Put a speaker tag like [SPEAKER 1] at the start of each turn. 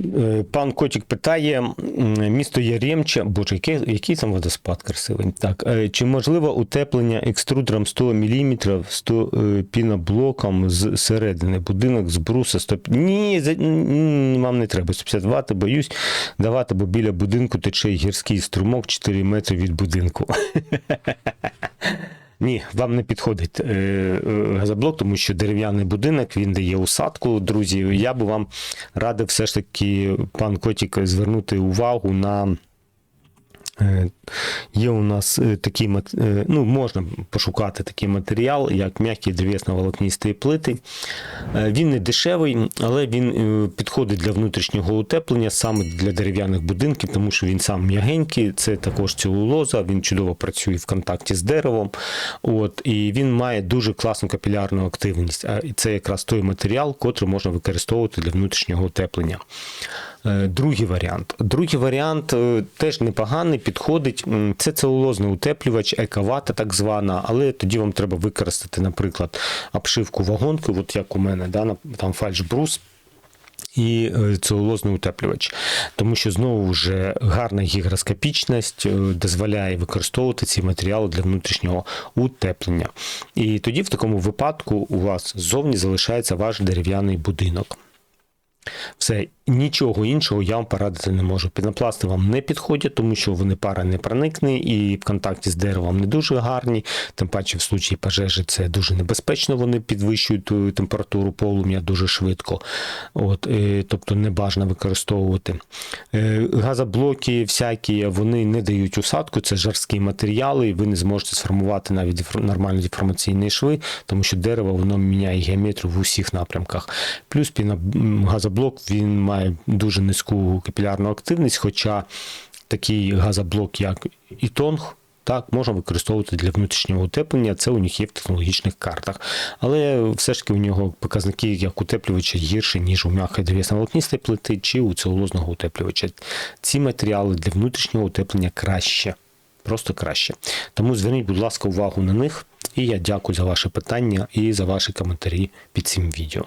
[SPEAKER 1] Е, Пан Котік питає: місто Яремча, боже, який, який там водоспад красивий. Так, е, чи можливо утеплення екструдером 100 мм, 100 е, піноблоком з середини, будинок з бруса 100... Ні, вам не треба 150 Вт, боюсь давати, бо біля будинку тече гірський струмок 4 метри від будинку. Ні, вам не підходить е, е, газоблок, тому що дерев'яний будинок він дає усадку. Друзі, я би вам радив все ж таки, пан Котік, звернути увагу на. Е, Є у нас е, такий е, ну, можна пошукати такий матеріал, як м'які древесно-волокністі плити. Він не дешевий, але він підходить для внутрішнього утеплення саме для дерев'яних будинків, тому що він сам м'ягенький, це також целулоза, він чудово працює в контакті з деревом. От, і він має дуже класну капілярну активність. А це якраз той матеріал, котрий можна використовувати для внутрішнього утеплення. Е, Другий варіант. Другий варіант е, теж непоганий, підходить. Це целулозний утеплювач, ековата так звана, але тоді вам треба використати, наприклад, обшивку вагонки, от як у мене, да, там фальшбрус. І е, целулозний утеплювач, тому що знову ж гарна гігроскопічність дозволяє використовувати ці матеріали для внутрішнього утеплення. І тоді, в такому випадку, у вас ззовні залишається ваш дерев'яний будинок. Все, нічого іншого я вам порадити не можу. Пінопласти вам не підходять, тому що вони пара не проникне і в контакті з деревом не дуже гарні. Тим паче, в случаї пожежі це дуже небезпечно. Вони підвищують температуру полум'я дуже швидко. От, е, тобто не бажано використовувати. Е, Газоблоки всякі вони не дають усадку, це жарські матеріали, і ви не зможете сформувати навіть нормальні деформаційні шви, тому що дерево воно міняє геометрію в усіх напрямках. Плюс піно- м, газоблок він має дуже низьку капілярну активність, хоча такий газоблок, як Ітонг, так, можна використовувати для внутрішнього утеплення, це у них є в технологічних картах. Але все ж таки у нього показники як утеплювача гірші, ніж у м'якої плити чи у целулозного утеплювача. Ці матеріали для внутрішнього утеплення краще. Просто краще. Тому зверніть, будь ласка, увагу на них. І я дякую за ваші питання і за ваші коментарі під цим відео.